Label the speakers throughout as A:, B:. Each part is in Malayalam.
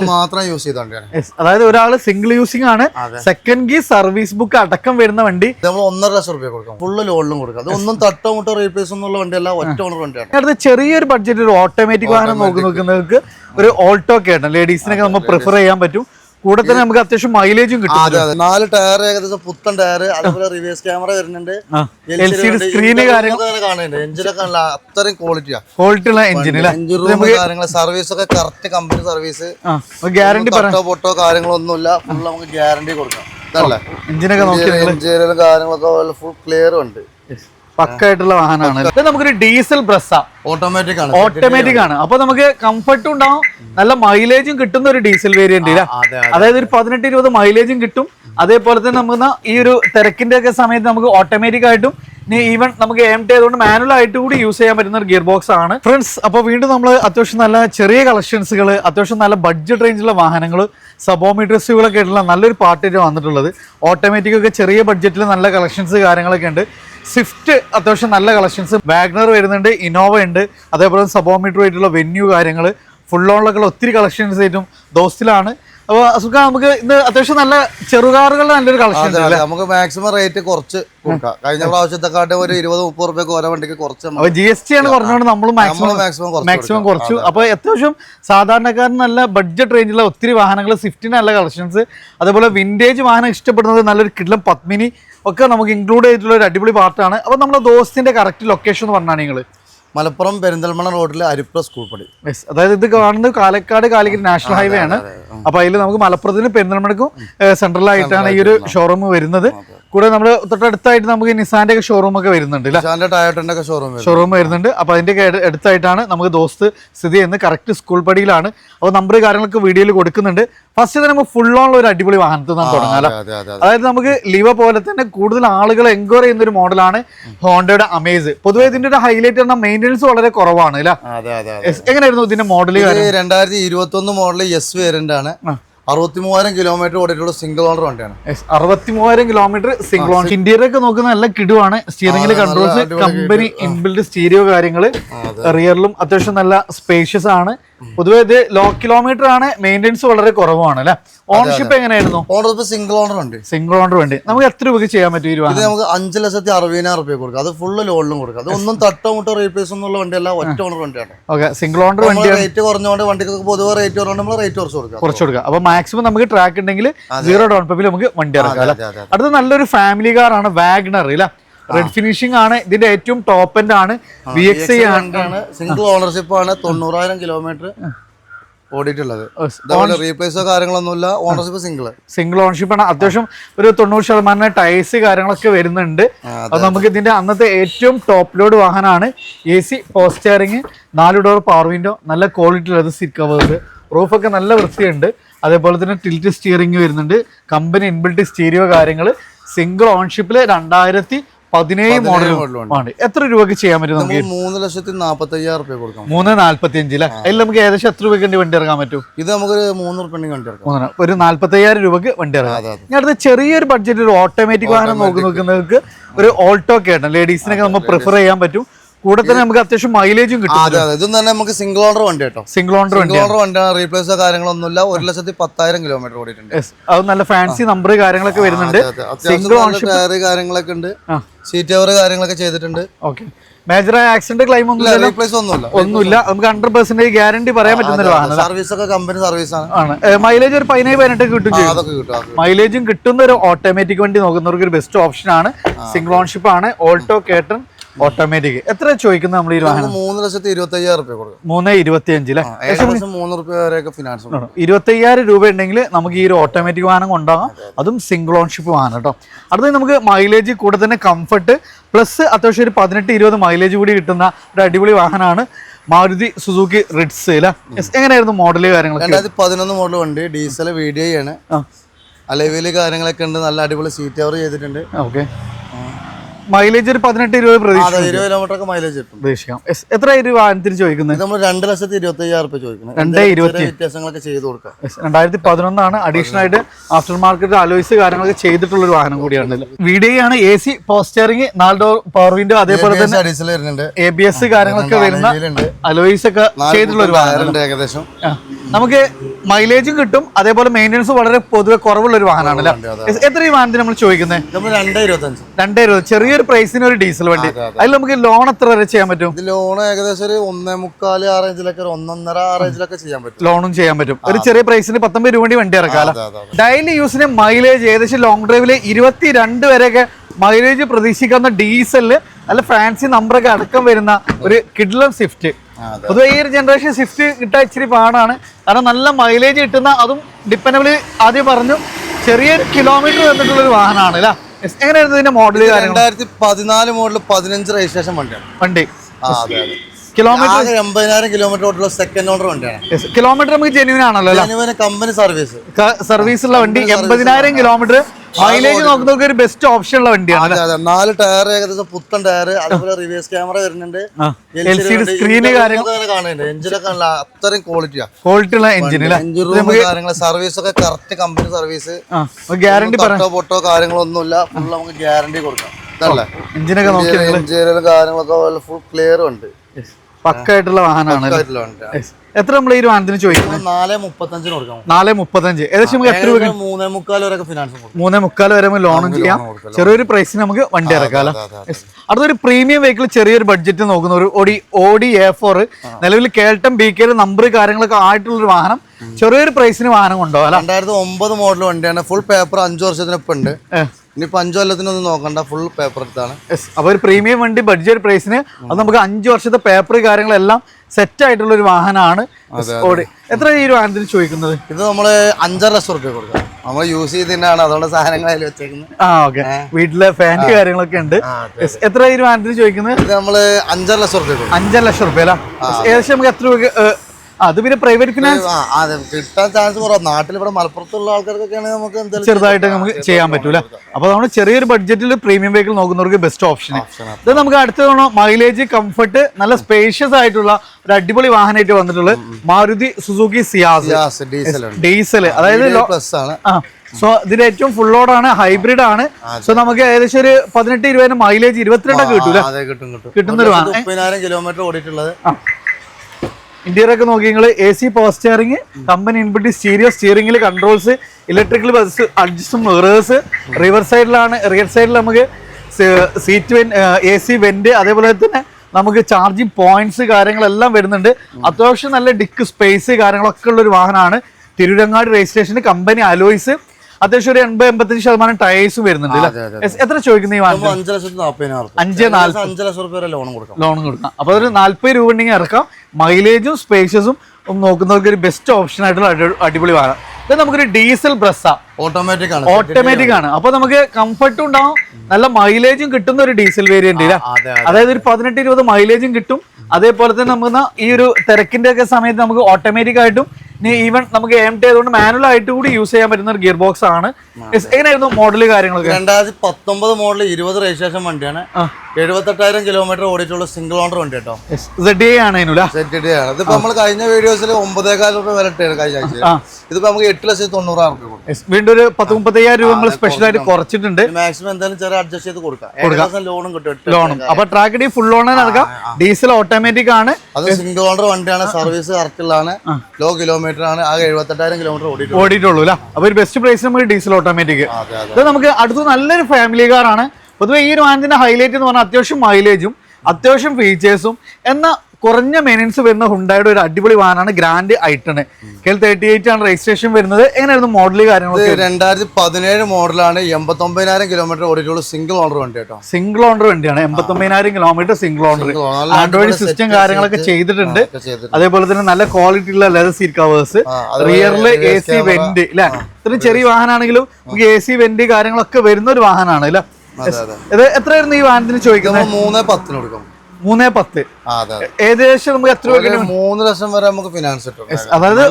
A: മാത്രം യൂസ്
B: അതായത് ഒരാൾ സിംഗിൾ യൂസിംഗ് ആണ്. സെക്കൻഡ് ഗീ സർവീസ് ബുക്ക് അടക്കം വരുന്ന വണ്ടി.
A: നമ്മൾ ഒന്നര ലക്ഷം റുപ്യ കൊടുക്കാം. ഫുള്ള് ലോണിലും കൊടുക്കും. അതൊന്നും തട്ടോ മുട്ടോ റീപ്ലേസ് ഒന്നുള്ള വണ്ടിയല്ല ഒറ്റ ഓണർ വണ്ടിയാണ്.
B: അടുത്ത ചെറിയൊരു ബഡ്ജറ്റ് ഒരു ഓട്ടോമാറ്റിക് വാഹനം നോക്കി നോക്കുന്നവർക്ക് ഒരു ഓൾട്ടോ ഒക്കെ ആണ് ലേഡീസിനൊക്കെ നമ്മൾ പ്രിഫർ ചെയ്യാൻ പറ്റും. കൂടെ തന്നെ നമുക്ക് അത്യാവശ്യം മൈലേജും കിട്ടും.
A: നാല് ടയർ ഏകദേശം പുത്തൻ ടയർ അതുപോലെ റിവേഴ്സ് ക്യാമറ വരുന്നുണ്ട്.
B: എൽ സി ഡി സ്ക്രീന്
A: കാണുന്നുണ്ട്. എഞ്ചിനൊക്കെ അത്രയും ക്വാളിറ്റിയാ
B: ക്വാളിറ്റി ഉള്ള എഞ്ചിൻ അല്ലേ
A: എഞ്ചിൻ കാര്യങ്ങൾ സർവീസ് ഒക്കെ കറക്റ്റ് കമ്പനി സർവീസ്
B: ഗ്യാരണ്ടി
A: പൊട്ടോ പൊട്ടോ കാര്യങ്ങളൊന്നുമില്ല. ഫുൾ നമുക്ക് ഗ്യാരണ്ടി കൊടുക്കാം. ഇതല്ലേ?
B: എഞ്ചിനൊക്കെ നോക്കി
A: എഞ്ചിനും കാര്യങ്ങളൊക്കെ ഫുൾ ക്ലിയർ ഉണ്ട്.
B: പക്കായിട്ടുള്ള വാഹനമാണ് ഇത് നമുക്കൊരു ഡീസൽ ബ്രസ്സാ.
A: ഓട്ടോമാറ്റിക് ആണ്.
B: ഓട്ടോമാറ്റിക് ആണ്. അപ്പൊ നമുക്ക് കംഫർട്ടും ഉണ്ടാവും. നല്ല മൈലേജും കിട്ടുന്ന ഒരു ഡീസൽ വേരിയന്റ്
A: അതെ
B: അതായത് ഒരു പതിനെട്ട് ഇരുപത് മൈലേജും കിട്ടും. അതേപോലെ തന്നെ നമുക്ക് ഈ ഒരു തിരക്കിന്റെ ഒക്കെ സമയത്ത് നമുക്ക് ഓട്ടോമാറ്റിക് ആയിട്ടും ഇനി ഈവൻ നമുക്ക് എം ടി ആയതുകൊണ്ട് മാനുവൽ ആയിട്ട് കൂടി യൂസ് ചെയ്യാൻ പറ്റുന്ന ഒരു ഗിയർ ബോക്സ് ആണ്. ഫ്രണ്ട്സ് അപ്പോൾ വീണ്ടും നമ്മൾ അത്യാവശ്യം നല്ല ചെറിയ കളക്ഷൻസുകൾ അത്യാവശ്യം നല്ല ബഡ്ജറ്റ് റേഞ്ചിലുള്ള വാഹനങ്ങൾ സബോമീറ്റർസുകളൊക്കെ ആയിട്ടുള്ള നല്ലൊരു പാർട്ടിയിട്ട് വന്നിട്ടുള്ളത്. ഓട്ടോമാറ്റിക് ഒക്കെ ചെറിയ ബഡ്ജറ്റിൽ നല്ല കളക്ഷൻസ് കാര്യങ്ങളൊക്കെ ഉണ്ട്. സ്വിഫ്റ്റ് അത്യാവശ്യം നല്ല കളക്ഷൻസ് വാഗ്നർ വരുന്നുണ്ട് ഇന്നോവ ഉണ്ട്. അതേപോലെ സബോമീറ്റർ ആയിട്ടുള്ള വെന്യൂ കാര്യങ്ങൾ ഫുൾ ഓണിലൊക്കെ ഒത്തിരി കളക്ഷൻസ് ആയിട്ടും ദോസ്തിലാണ്. അപ്പോൾ അസുഖ നമുക്ക് ഇന്ന് അത്യാവശ്യം നല്ല ചെറുകാറുകളുടെ നല്ലൊരു കളക്ഷൻ.
A: നമുക്ക് മാക്സിമം റേറ്റ് കുറച്ച് കൊടുക്കാം. കഴിഞ്ഞ പ്രാവശ്യത്തെക്കാട്ട് ഒരു ഇരുപത് മുപ്പത് റുപ്യക്ക് ഓരോ വണ്ടിക്ക് കുറച്ച്
B: ജി എസ് ടി ആണ് കുറഞ്ഞുകൊണ്ട് നമ്മൾ മാക്സിമം
A: മാക്സിമം കുറച്ച്
B: മാക്സിമം കുറച്ചു. അപ്പൊ അത്യാവശ്യം സാധാരണക്കാരൻ നല്ല ബഡ്ജറ്റ് റേഞ്ചിലുള്ള ഒത്തിരി വാഹനങ്ങൾ സ്വിഫ്റ്റിന് നല്ല കളക്ഷൻസ് അതേപോലെ വിന്റേജ് വാഹനം ഇഷ്ടപ്പെടുന്നത് നല്ലൊരു കിഡ്ലം പത്മിനി ഒക്കെ നമുക്ക് ഇൻക്ലൂഡ് ചെയ്തിട്ടുള്ള ഒരു അടിപൊളി പാർട്ടാണ് അപ്പൊ നമ്മുടെ ദോസ്തിന്റെ കറക്റ്റ് ലൊക്കേഷൻ എന്ന് പറഞ്ഞാണ് നിങ്ങൾ
A: മലപ്പുറം പെരിന്തൽമണ്ണ റോഡിലെ അരിപ്ര സ്കൂൾ പടി.
B: അതായത് ഇത് കാണുന്നത് കാലക്കാട് കാലിക്കറ്റ് നാഷണൽ ഹൈവേ ആണ് അപ്പൊ അതിൽ നമുക്ക് മലപ്പുറത്തിന് പെരിന്തൽമണ്ണക്കും സെൻട്രൽ ആയിട്ടാണ് ഈ ഒരു ഷോറൂം വരുന്നത്. കൂടെ നമ്മൾ തൊട്ടടുത്തായിട്ട് നമുക്ക് നിസാന്റെ ഒക്കെ ഷോറൂം ഒക്കെ വരുന്നുണ്ട്
A: ഷോറൂം
B: ഷോറൂം വരുന്നുണ്ട്. അപ്പൊ അതിന്റെ അടുത്തായിട്ടാണ് നമുക്ക് ദോസ്ത് സ്ഥിതി ചെയ്യുന്നത്. കറക്റ്റ് സ്കൂൾ പടിയിലാണ്. അപ്പോൾ നമ്പർ കാര്യങ്ങളൊക്കെ വീഡിയോയിൽ കൊടുക്കുന്നുണ്ട്. ഫസ്റ്റ് തന്നെ നമുക്ക് ഫുൾ ഓൺ ഒരു അടിപൊളി വാഹനത്തിൽ നിന്ന് തുടങ്ങാം
A: അതെ അതെ അതെ
B: അതായത് നമുക്ക് ലിവ പോലെ തന്നെ കൂടുതൽ ആളുകൾ എൻക്വയർ ചെയ്യുന്ന ഒരു മോഡലാണ് ഹോണ്ടയുടെ അമേസ് പൊതുവെ ഇതിന്റെ ഒരു ഹൈലൈറ്റ് പറഞ്ഞാൽ മെയിന്റെനൻസ് വളരെ കുറവാണ് അല്ലേ? എങ്ങനെയായിരുന്നു ഇതിന്റെ മോഡൽ
A: രണ്ടായിരത്തി ഇരുപത്തി ഒന്ന് മോഡൽ എസ് വേരിയന്റ് ആണ്. അറുപത്തി മൂവായിരം കിലോമീറ്റർ ഓടിയിട്ടുള്ള സിംഗിൾ ഓണർ വണ്ടിയാണ്.
B: അറുപത്തി മൂവായിരം കിലോമീറ്റർ സിംഗിൾ ഓണർ ഇന്റീരിയർ ഒക്കെ നോക്കുന്ന നല്ല കിടുവാണ്. സ്റ്റിയറിംഗിൽ കൺട്രോൾസ് കമ്പനി ഇൻബിൽഡ് സ്റ്റീരിയോ കാര്യങ്ങൾ റിയറിലും അത്യാവശ്യം നല്ല സ്പേഷ്യസ് ആണ്. പൊതുവെ ഇത് ലോ കിലോമീറ്റർ ആണ് മെയിന്റെനൻസ് വളരെ കുറവാണ് അല്ലെ? ഓണർഷിപ്പ് എങ്ങനെയായിരുന്നു?
A: ഓണർഷിപ്പ് സിംഗിൾ ഓണർ ഉണ്ട്.
B: സിംഗിൾ ഓണർ വേണ്ടി. നമുക്ക് എത്ര രൂപയ്ക്ക് ചെയ്യാൻ പറ്റും ഇരുപത്
A: ഇത് നമുക്ക് അഞ്ച് ലക്ഷത്തി അറുപതിനായിരം റുപ്യ കൊടുക്കാം. അത് ഫുള്ള് ലോണിലും കൊടുക്കാം. അത് ഒന്നും തട്ടോ മുട്ടോ റീപ്ലേസ് ഒന്നുള്ള വണ്ടിയല്ല ഒറ്റ ഓണർ വണ്ടിയാണ്.
B: ഓക്കെ സിംഗിൾ ഓണർ വണ്ടി
A: റേറ്റ് കുറഞ്ഞുകൊണ്ട് വണ്ടിക്ക് പൊതുവെ റേറ്റ് കുറഞ്ഞുകൊണ്ട് നമ്മൾ റേറ്റ് കുറച്ച് കൊടുക്കാം.
B: കുറച്ച് കൊടുക്കുക അപ്പൊ മാക്സിമം നമുക്ക് ട്രാക്ക് ഉണ്ടെങ്കിൽ സീറോ ഡൗൺ പേയ്മെന്റ് നമുക്ക് വണ്ടി ഇറക്കാം അല്ലെ. അടുത്ത നല്ലൊരു ഫാമിലി കാർ ആണ് വാഗ്നർ ഇല്ല? റെഡ് ഫിനിഷിംഗ് ആണ്. ഇതിന്റെ ഏറ്റവും ടോപ്പ് എൻഡ് ആണ്. വി എക്സ് ആണ്.
A: സിംഗിൾ ഓണർഷിപ്പ് ആണ്. തൊണ്ണൂറായിരം കിലോമീറ്റർ ഓടിയിട്ടുള്ളത്. റീപ്ലേസോ കാര്യങ്ങളൊന്നുമില്ല. ഓണർഷിപ്പ് സിംഗിൾ
B: സിംഗിൾ ഓണർഷിപ്പ് ആണ്. അത്യാവശ്യം ഒരു തൊണ്ണൂറ് ശതമാനം ടൈസ് കാര്യങ്ങളൊക്കെ വരുന്നുണ്ട്. അത് നമുക്ക് ഇതിന്റെ അന്നത്തെ ഏറ്റവും ടോപ്പ് ലോഡ് വാഹനമാണ്. എ സി പോസ്റ്റിയറിങ് നാല് ഡോർ പവർ വിൻഡോ നല്ല ക്വാളിറ്റി ഉള്ളത് സീറ്റ് കവേഴ്സ് റൂഫൊക്കെ നല്ല വൃത്തിയുണ്ട്. അതേപോലെ തന്നെ ടിൽറ്റ് സ്റ്റിയറിംഗ് വരുന്നുണ്ട്. കമ്പനി ഇൻബിൽറ്റ് സ്റ്റീരിയോ കാര്യങ്ങൾ സിംഗിൾ ഓൺഷിപ്പിൽ രണ്ടായിരത്തി പതിനേഴ് മോഡൽ ആണ് എത്ര രൂപയ്ക്ക് ചെയ്യാൻ പറ്റും നമുക്ക്
A: നമുക്ക്? മൂന്ന് ലക്ഷത്തി നാപ്പത്തി അയ്യായിരം റുപ്യ കൊടുക്കാം.
B: മൂന്ന് നാല്പത്തി അഞ്ച് അല്ലേ അതിൽ നമുക്ക് ഏകദേശം എത്ര രൂപയ്ക്ക് വണ്ടി ഇറങ്ങാൻ പറ്റും?
A: ഇത് നമുക്കൊരു മൂന്ന് റുപ്യ വണ്ടി ഇറക്കാം.
B: ഒരു ഒരു നാല്പത്തയ്യായിരം രൂപയ്ക്ക് വണ്ടി ഇറങ്ങാം.
A: അതെ
B: അടുത്ത ചെറിയൊരു ബഡ്ജറ്റ് ഒരു ഓട്ടോമാറ്റിക് വാഹനം നോക്കി നോക്കുന്നവർക്ക് ഒരു ഓൾട്ടോ ആണ് ലേഡീസിനൊക്കെ നമ്മൾ പ്രിഫർ ചെയ്യാൻ പറ്റും. കൂടെ തന്നെ നമുക്ക് അത്യാവശ്യം മൈലേജും കിട്ടും
A: അതെ അതെ. ഇതും തന്നെ നമുക്ക് സിംഗിൾ ഓണർ വണ്ടി കേട്ടോ.
B: സിംഗിൾ ഓണർ വണ്ടി
A: സിംഗിൾ ഓണർ വണ്ടിയാണ്. റീപ്ലേസോ കാര്യങ്ങളൊന്നുമില്ല. ഒരു ലക്ഷത്തി പത്തായിരം കിലോമീറ്റർ ഓടിയിട്ടുണ്ട്.
B: അത് നല്ല ഫാൻസി നമ്പർ കാര്യങ്ങളൊക്കെ വരുന്നുണ്ട്.
A: സിംഗിൾ ടയർ കാര്യങ്ങളൊക്കെ ഉണ്ട്. സീറ്റ് കവർ കാര്യങ്ങളൊക്കെ ചെയ്തിട്ടുണ്ട്.
B: ഓക്കെ മേജർ ആക്സിഡന്റ് ക്ലെയിം ഒന്നും?
A: റീപ്ലേസ് ഒന്നുമില്ല.
B: ഒന്നുമില്ല. നമുക്ക് ഹൺഡ്രഡ് പെർസെന്റ് ഗ്യാരണ്ടി പറയാൻ പറ്റുന്ന
A: സർവീസ് ഒക്കെ കമ്പനി സർവീസ് ആണ്.
B: മൈലേജ് ഒരു പതിനേഴ് പതിനെട്ട് കിട്ടും മൈലേജും കിട്ടുന്ന ഒരു ഓട്ടോമാറ്റിക് വണ്ടി നോക്കുന്നവർക്ക് ഒരു ബെസ്റ്റ് ഓപ്ഷൻ ആണ് സിംഗിൾ ഓൺഷിപ്പ് ആണ്. ഓൾട്ടോ കേട്ടൺ ഓട്ടോമാറ്റിക് എത്ര ചോദിക്കുന്നത് നമ്മൾ ഈ വാഹനം?
A: മൂന്ന് ലക്ഷത്തി ഇരുപത്തി അയ്യായിരം റുപ്യ കൊടുക്കും.
B: മൂന്ന് ഇരുപത്തി അഞ്ച് അല്ലേ
A: മൂന്ന് വരെയൊക്കെ ഫിനാൻസ്
B: ഇരുപത്തയ്യായിരം രൂപ ഉണ്ടെങ്കിൽ നമുക്ക് ഈ ഒരു ഓട്ടോമാറ്റിക് വാഹനം കൊണ്ടാകാം അതും സിംഗിൾ ഓൺഷിപ്പ് വാഹനം കേട്ടോ. അടുത്തത് നമുക്ക് മൈലേജ് കൂടെ തന്നെ കംഫർട്ട് പ്ലസ് അത്യാവശ്യം ഒരു പതിനെട്ട് ഇരുപത് മൈലേജ് കൂടി കിട്ടുന്ന ഒരു അടിപൊളി വാഹനമാണ് മാരുതി സുസുക്കി റിഡ്സ് അല്ലേ എങ്ങനെയായിരുന്നു മോഡൽ കാര്യങ്ങൾ
A: രണ്ടായിരത്തി പതിനൊന്ന് മോഡൽ വണ്ടി ഡീസൽ വീഡിയോ ആണ്. അലവിൽ കാര്യങ്ങളൊക്കെ ഉണ്ട്. നല്ല അടിപൊളി സീറ്റ് കവർ ചെയ്തിട്ടുണ്ട്.
B: ഓക്കെ മൈലേജ് ഒരു പതിനെട്ട് ഇരുപത് പ്രതീക്ഷ
A: അതെ ഇരുപത് കിലോമീറ്റർ ഒക്കെ മൈലേജ് കിട്ടും.
B: പ്രതീക്ഷിക്കാം. എത്ര രൂപ വാഹനത്തിന് ചോദിക്കുന്നത്?
A: നമ്മൾ രണ്ട് ലക്ഷത്തി ഇരുപത്തി അയ്യായിരം റുപ്യ ചോദിക്കുന്നത്.
B: രണ്ടേ ഇരുപത്തി.
A: വ്യത്യാസങ്ങളൊക്കെ ചെയ്ത് കൊടുക്കാം.
B: രണ്ടായിരത്തി പതിനൊന്നാണ് അഡീഷണൽ ആയിട്ട് ആഫ്റ്റർ മാർക്കറ്റ് അലോയ്സ് കാര്യങ്ങളൊക്കെ ചെയ്തിട്ടുള്ള ഒരു വാഹനം കൂടിയാണ്. വീഡിയോ ആണ് എ സി പോസ്റ്ററിങ് നാല് ഡോർ പവർ വിൻഡോ അതേപോലെ തന്നെ എ ബി എസ് കാര്യങ്ങളൊക്കെ വരുന്ന അലോയ്സ് ഒക്കെ ചെയ്തിട്ടുള്ള ഒരു വാഹനം.
A: ഏകദേശം.
B: നമുക്ക് മൈലേജും കിട്ടും. അതേപോലെ മെയിന്റെനൻസ് വളരെ പൊതുവെ കുറവുള്ള ഒരു വാഹനമാണ്. എത്ര ഈ വാഹനത്തിന് നമ്മൾ ചോദിക്കുന്നത്
A: രണ്ടേ ഇരുപത്തഞ്ച്
B: രണ്ടേ ഇരുപത് ചെറിയൊരു പ്രൈസിന് ഒരു ഡീസൽ വണ്ടി.
A: അതെ, അതെ.
B: അതിൽ നമുക്ക് ലോൺ എത്ര വരെ ചെയ്യാൻ പറ്റും?
A: ലോൺ ഏകദേശം ഒരു ഒന്നേ മുക്കാൽ ആ റേഞ്ചിലൊക്കെ ഒന്നൊന്നര ആ റേഞ്ചിലൊക്കെ ചെയ്യാൻ പറ്റും.
B: ലോണും ചെയ്യാൻ പറ്റും. ഒരു ചെറിയ പ്രൈസിന് പത്തൊമ്പത് രൂപ വണ്ടി വണ്ടി ഇറക്കാം
A: അതെ, അതെ, അതെ.
B: ഡെയിലി യൂസിന് മൈലേജ് ഏകദേശം ലോങ് ഡ്രൈവിൽ ഇരുപത്തിരണ്ട് വരെയൊക്കെ മൈലേജ് പ്രതീക്ഷിക്കുന്ന ഡീസൽ നല്ല ഫാൻസി നമ്പറൊക്കെ അടക്കം വരുന്ന ഒരു കിഡ്ലം സ്വിഫ്റ്റ്. പൊതുവെ ഈ ഒരു ജനറേഷൻ സ്വിഫ്റ്റ് കിട്ടാൻ ഇച്ചിരി പാടാണ്. കാരണം നല്ല മൈലേജ് കിട്ടുന്ന അതും ഡിപ്പെൻഡബിൾ ആദ്യം പറഞ്ഞു ചെറിയൊരു കിലോമീറ്റർ വന്നിട്ടുള്ള ഒരു വാഹനമാണ് അല്ലേ? എങ്ങനെയായിരുന്നു ഇതിന്റെ മോഡൽ
A: രണ്ടായിരത്തി പതിനാല് മോഡൽ പതിനഞ്ച് രജിസ്ട്രേഷൻ വണ്ടിയാണ്.
B: വണ്ടി.
A: ആ അതെ അതെ.
B: കിലോമീറ്റർ
A: എൺപതിനായിരം കിലോമീറ്റർ ഓട്ടുള്ള സെക്കൻഡ് ഓണർ വണ്ടിയാണ്.
B: കിലോമീറ്റർ നമുക്ക് ജെന്യൂൻ ആണല്ലോ
A: കമ്പനി സർവീസ്
B: സർവീസ് ഉള്ള വണ്ടി എൺപതിനായിരം കിലോമീറ്റർ മൈലേജ് നോക്കുന്നവർക്ക് ഒരു ബെസ്റ്റ് ഓപ്ഷൻ ഉള്ള വണ്ടിയാണ്
A: അതെ നാല് ടയർ ഏകദേശം പുത്തൻ ടയർ അതുപോലെ റിവേഴ്സ് ക്യാമറ വരുന്നുണ്ട്.
B: എൽ സി ഡി സ്ക്രീന്
A: കാണുന്നുണ്ട്. എഞ്ചിനൊക്കെ നല്ല അത്രയും ക്വാളിറ്റിയാ
B: ക്വാളിറ്റി ഉള്ള എഞ്ചിൻ
A: കാര്യങ്ങൾ സർവീസ് ഒക്കെ കറക്റ്റ് കമ്പനി സർവീസ്
B: ഗ്യാരണ്ടി
A: പൊട്ടോ പൊട്ടോ കാര്യങ്ങളൊന്നുമില്ല. ഫുൾ നമുക്ക് ഗ്യാരണ്ടി കൊടുക്കാം. ഇതല്ലേ?
B: എഞ്ചിനൊക്കെ നോക്കി
A: എഞ്ചിനും കാര്യങ്ങളൊക്കെ ഫുൾ ക്ലിയർ ഉണ്ട്.
B: പക്കായിട്ടുള്ള വാഹനമാണ്. എത്ര നമ്മൾ ഈ വാഹനത്തിന് ചോദിക്കുന്നത്
A: നാല് മുപ്പത്തഞ്ചിന് കൊടുക്കാം.
B: നാല് മുപ്പത്തഞ്ച്. ഏകദേശം എത്ര രൂപ
A: മൂന്നേ മുക്കാൽ വരെ ഫിനാൻസ്
B: മൂന്നേ മുക്കാൽ വരെ നമുക്ക് ലോണും ചെയ്യാം. ചെറിയൊരു പ്രൈസിന് നമുക്ക് വണ്ടി ഇറക്കാം. അടുത്തൊരു പ്രീമിയം വെഹിക്കിൾ ചെറിയൊരു ബഡ്ജറ്റ് നോക്കുന്ന ഒരു ഓടി ഓടി എ ഫോർ നിലവിൽ കേൾട്ടം ബി കെ നമ്പർ കാര്യങ്ങളൊക്കെ ആയിട്ടുള്ള ഒരു വാഹനം ചെറിയൊരു പ്രൈസിന് വാഹനം കൊണ്ടുപോകാം
A: രണ്ടായിരത്തി ഒമ്പത് മോഡൽ വണ്ടിയാണ്. ഫുൾ പേപ്പർ അഞ്ചു വർഷത്തിനൊപ്പം ഉണ്ട് ഇനിയിപ്പോ അഞ്ചു കൊല്ലത്തിനൊന്നും നോക്കണ്ട ഫുൾ പേപ്പർ എടുത്താണ്.
B: അപ്പൊ ഒരു പ്രീമിയം വണ്ടി ബഡ്ജറ്റ് പ്രൈസിന് അത് നമുക്ക് അഞ്ച് വർഷത്തെ പേപ്പർ കാര്യങ്ങളെല്ലാം സെറ്റ് ആയിട്ടുള്ള ഒരു വാഹനമാണ്. ഓടി. എത്ര ഈ ഒരു വാഹനത്തിന് ചോദിക്കുന്നത്?
A: ഇത് നമ്മൾ അഞ്ചര ലക്ഷം റുപ്യ കൊടുക്കാം. നമ്മൾ യൂസ് ചെയ്തതിനാണ് അതുകൊണ്ട് സാധനങ്ങൾ അതിൽ വെച്ചേക്കുന്നത്.
B: ആ ഓക്കെ വീട്ടിലെ ഫാന്റെ കാര്യങ്ങളൊക്കെ ഉണ്ട്. എത്ര ഈ ഒരു വാഹനത്തിന് ചോദിക്കുന്നത്?
A: ഇത് നമ്മൾ അഞ്ചര ലക്ഷം റുപ്യ കൊടുക്കും.
B: അഞ്ചര ലക്ഷം റുപ്യ അല്ല? ഏകദേശം നമുക്ക് എത്ര രൂപ അത് പിന്നെ പ്രൈവറ്റ് ഫിനാൻസ്
A: അതെ കിട്ടാൻ ചാൻസ് കുറവാണ് നാട്ടിൽ ഇവിടെ മലപ്പുറത്തുള്ള ആൾക്കാർക്കൊക്കെ ആണെങ്കിൽ നമുക്ക്
B: ചെറുതായിട്ട് നമുക്ക് ചെയ്യാൻ പറ്റൂല. അപ്പൊ നമ്മൾ ചെറിയൊരു ബഡ്ജറ്റിൽ പ്രീമിയം വെഹിക്കിൾ നോക്കുന്നവർക്ക് ബെസ്റ്റ് ഓപ്ഷൻ ഇത് നമുക്ക് അടുത്ത തവണ മൈലേജ് കംഫർട്ട് നല്ല സ്പേഷ്യസ് ആയിട്ടുള്ള ഒരു അടിപൊളി വാഹനമായിട്ട് വന്നിട്ടുള്ളത് മാരുതി സുസുക്കി സിയാസ്.
A: ഡീസൽ
B: അതായത് സോ ഇതിന് ഏറ്റവും ഫുൾ ഓടാണ് ഹൈബ്രിഡ് ആണ്. സോ നമുക്ക് ഏകദേശം ഒരു പതിനെട്ട് ഇരുപതിന് മൈലേജ് ഇരുപത്തിരണ്ടൊക്കെ കിട്ടൂല?
A: ആ, അതെ കിട്ടും കിട്ടും.
B: കിട്ടുന്നൊരു
A: ഒരു വാഹനം കിലോമീറ്റർ ഓടിയിട്ടുള്ളത്.
B: ഇന്ത്യയിൽ ഒക്കെ നോക്കി നിങ്ങൾ A C power steering company inbuilt stereo സ്റ്റിയറിംഗിൽ controls electrical ബസ് അഡ്ജസ്റ്റും മിറേഴ്സ് റിവർ സൈഡിലാണ് റിയർ സൈഡിൽ നമുക്ക് സീറ്റ് വെൻ എ സി വെന്റ് അതേപോലെ തന്നെ നമുക്ക് ചാർജിങ് പോയിന്റ്സ് കാര്യങ്ങളെല്ലാം വരുന്നുണ്ട്. അത്യാവശ്യം നല്ല ഡിക്ക് സ്പേസ് കാര്യങ്ങളൊക്കെ ഉള്ള ഒരു വാഹനമാണ്. തിരുരങ്ങാട് രജിസ്ട്രേഷൻ കമ്പനി അലോയ്സ് അത്യാവശ്യം ഒരു എൺപത് എൺപത്തഞ്ച് ശതമാനം ടയേഴ്സ് വരുന്നുണ്ട്? എത്ര ചോദിക്കുന്ന ഈ വാഹനം
A: നമ്മൾ അഞ്ച് ലക്ഷത്തി നാൽപ്പതിനായിരം റുപ്യ.
B: അഞ്ച്
A: ഏകദേശം അഞ്ച് ലക്ഷം റുപ്യ വരെ ലോൺ കൊടുക്കാം.
B: ലോൺ കൊടുക്കാം. അപ്പൊ അതൊരു നാല്പത് രൂപ ഉണ്ടെങ്കിൽ ഇറക്കാം. മൈലേജും സ്പേഷ്യസും നോക്കുന്നവർക്ക് ഒരു ബെസ്റ്റ് ഓപ്ഷൻ ആയിട്ടുള്ള അടിപൊളി വാഹനം. ഇത് നമുക്കൊരു ഡീസൽ ബ്രസ്സാ
A: ഓട്ടോമാറ്റിക് ആണ്.
B: ഓട്ടോമാറ്റിക് ആണ്. അപ്പൊ നമുക്ക് കംഫർട്ടും ഉണ്ടാവും. നല്ല മൈലേജും കിട്ടുന്ന ഒരു ഡീസൽ വേരിയന്റ് അതായത് ഒരു പതിനെട്ട് ഇരുപത് മൈലേജും കിട്ടും. അതേപോലെ തന്നെ നമുക്ക് ഈ ഒരു തിരക്കിന്റെ ഒക്കെ സമയത്ത് നമുക്ക് ഓട്ടോമാറ്റിക് ആയിട്ടും ഇനി ഈവൻ നമുക്ക് എം ടി ആയതുകൊണ്ട് മാനുവൽ ആയിട്ട് കൂടി യൂസ് ചെയ്യാൻ പറ്റുന്ന ഒരു ഗിയർ ബോക്സ് ആണ് എങ്ങനെയായിരുന്നു മോഡൽ കാര്യങ്ങളൊക്കെ?
A: രണ്ടായിരത്തി പത്തൊമ്പത് മോഡൽ ഇരുപത് രജിസ്ട്രേഷൻ വണ്ടിയാണ്. എഴുപത്തെട്ടായിരം കിലോമീറ്റർ ഓടിയിട്ടുള്ള സിംഗിൾ ഓണർ വണ്ടി കേട്ടോ.
B: ആണ്
A: ഇതിപ്പോ നമ്മൾ കഴിഞ്ഞ വീഡിയോസിൽ ഒമ്പതേകാൽ രൂപ വരെ കഴിഞ്ഞ ആഴ്ച. ഇതിപ്പോ നമുക്ക് എട്ട് ലക്ഷത്തി തൊണ്ണൂറായിരം രൂപ
B: വീണ്ടും ഒരു പത്ത് മുപ്പത്തയ്യായിരം രൂപ നമ്മൾ സ്പെഷ്യൽ ആയിട്ട് കുറച്ചിട്ടുണ്ട്.
A: മാക്സിമം എന്തായാലും ചെറിയ അഡ്ജസ്റ്റ് ചെയ്ത് കൊടുക്കാം. ലോണും കിട്ടും.
B: ലോണും അപ്പൊ ട്രാക്ക് ഡി ഫുൾ ഓണർ നടക്കാം ഡീസൽ ഓട്ടോമാറ്റിക് ആണ്.
A: അത് സിംഗിൾ ഓണർ വണ്ടിയാണ്. സർവീസ് കറക്റ്റുള്ളതാണ് ലോ കിലോമീറ്റർ ആണ്. ആകെ എഴുപത്തെട്ടായിരം കിലോമീറ്റർ ഓടിയിട്ടുള്ളൂ
B: അപ്പൊ ഒരു ബെസ്റ്റ് പ്രൈസ് നമുക്ക് ഡീസൽ ഓട്ടോമാറ്റിക് ഇത് നമുക്ക് അടുത്ത നല്ലൊരു ഫാമിലി കാറാണ് പൊതുവെ ഈ ഒരു വാഹനത്തിന്റെ ഹൈലൈറ്റ് എന്ന് പറഞ്ഞാൽ അത്യാവശ്യം മൈലേജും അത്യാവശ്യം ഫീച്ചേഴ്സും എന്ന കുറഞ്ഞ മെയിനൻസ് വരുന്ന ഹുണ്ടായുടെ ഒരു അടിപൊളി വാഹനമാണ് Grand i ten KL thirty eight ആണ് രജിസ്ട്രേഷൻ വരുന്നത്. എങ്ങനെയായിരുന്നു മോഡൽ
A: കാര്യങ്ങൾ രണ്ടായിരത്തി പതിനേഴ് മോഡലാണ് എൺപത്തൊമ്പതിനായിരം കിലോമീറ്റർ ഓടിയിട്ടുള്ള സിംഗിൾ ഓണർ വണ്ടി കേട്ടോ.
B: സിംഗിൾ ഓണർ വണ്ടിയാണ്. എൺപത്തൊമ്പതിനായിരം kilometre single owner android system കാര്യങ്ങളൊക്കെ ചെയ്തിട്ടുണ്ട്. അതേപോലെ തന്നെ നല്ല ക്വാളിറ്റി ഉള്ള ലെതർ സീറ്റ് കവേഴ്സ് റിയറിൽ എ സി വെന്റ് അല്ലെ ഇത്രയും ചെറിയ വാഹനമാണെങ്കിലും നമുക്ക് എ സി വെന്റ് കാര്യങ്ങളൊക്കെ വരുന്ന ഒരു വാഹനമാണ് അല്ലെ ഇത് എത്രയായിരുന്നു ഈ വാഹനത്തിന് ചോദിക്കുന്നത്?
A: മൂന്ന് പത്തിന് കൊടുക്കും.
B: മൂന്നേ പത്ത്. ഏകദേശം നമുക്ക് എത്ര
A: മൂന്ന് ലക്ഷം വരെ നമുക്ക് ഫിനാൻസ് കിട്ടും.
B: അതായത്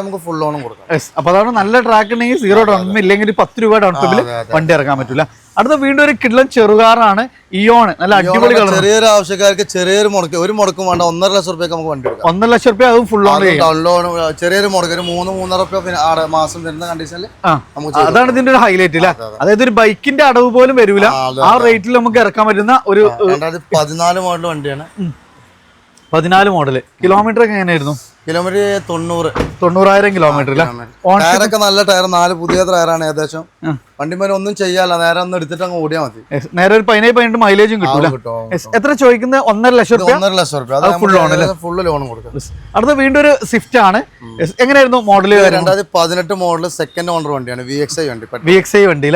A: നമുക്ക് ഫുൾ ലോണും കൊടുക്കാം.
B: അപ്പൊ അതാണ് നല്ല ട്രാക്ക് ഉണ്ടെങ്കിൽ സീറോ ഡൗൺ ഇല്ലെങ്കിൽ പത്ത് രൂപ ഡൗൺ പേയ്മെന്റ്. വണ്ടി ഇറക്കാൻ പറ്റില്ല അടുത്ത വീണ്ടും ഒരു കിഡ്ലൻ ചെറുകാറാണ് ഇയോൺ നല്ല അടിപൊളി കളർ
A: ചെറിയൊരു ആവശ്യക്കാർക്ക് ചെറിയൊരു മുടക്ക് ഒരു മുടക്കും വേണ്ട ഒന്നര ലക്ഷം റുപ്യക്ക് നമുക്ക് വണ്ടി എടുക്കാം.
B: ഒന്നര ലക്ഷം റുപ്യ അതും ഫുൾ ഓൺ
A: ലോൺ ചെറിയൊരു മുടക്ക് ഒരു മൂന്ന് മൂന്നര റുപ്യ മാസം വരുന്ന കണ്ടീഷനിൽ
B: അതാണ് ഇതിന്റെ ഒരു ഹൈലൈറ്റ് അല്ലേ? അതായത് ഒരു ബൈക്കിന്റെ അടവ് പോലും വരൂല.
A: ആ,
B: റേറ്റിൽ നമുക്ക് ഇറക്കാൻ പറ്റുന്ന ഒരു
A: പതിനാല് മോഡൽ വണ്ടിയാണ്.
B: പതിനാല് മോഡൽ കിലോമീറ്റർ ഒക്കെ എങ്ങനെയായിരുന്നു?
A: കിലോമീറ്റർ തൊണ്ണൂറ്.
B: തൊണ്ണൂറായിരം കിലോമീറ്റർ
A: ടയറൊക്കെ നല്ല ടയർ നാല് പുതിയ ടയറാണ് ഏകദേശം. വണ്ടിമാരെ ഒന്നും ചെയ്യാല്ല നേരെ ഒന്ന് എടുത്തിട്ട് അങ്ങ് ഓടിയാൽ മതി
B: നേരെ ഒരു പതിനേഴ് പതിനെട്ട് മൈലേജും
A: കിട്ടും
B: എത്ര ചോദിക്കുന്നത് ഒന്നര ലക്ഷം രൂപ
A: ഒന്നര ലക്ഷം
B: രൂപ ഫുൾ ലോൺ?
A: ഫുള്ള് ലോൺ കൊടുക്കും.
B: അടുത്ത വീണ്ടും ഒരു സ്വിഫ്റ്റ് ആണ്. എങ്ങനെയായിരുന്നു മോഡൽ
A: രണ്ടായിരത്തി പതിനെട്ട് മോഡൽ സെക്കൻഡ് ഓണർ വണ്ടിയാണ് വി എക്സ് ഐ വണ്ടി
B: വി എക്സ് ഐ വണ്ടി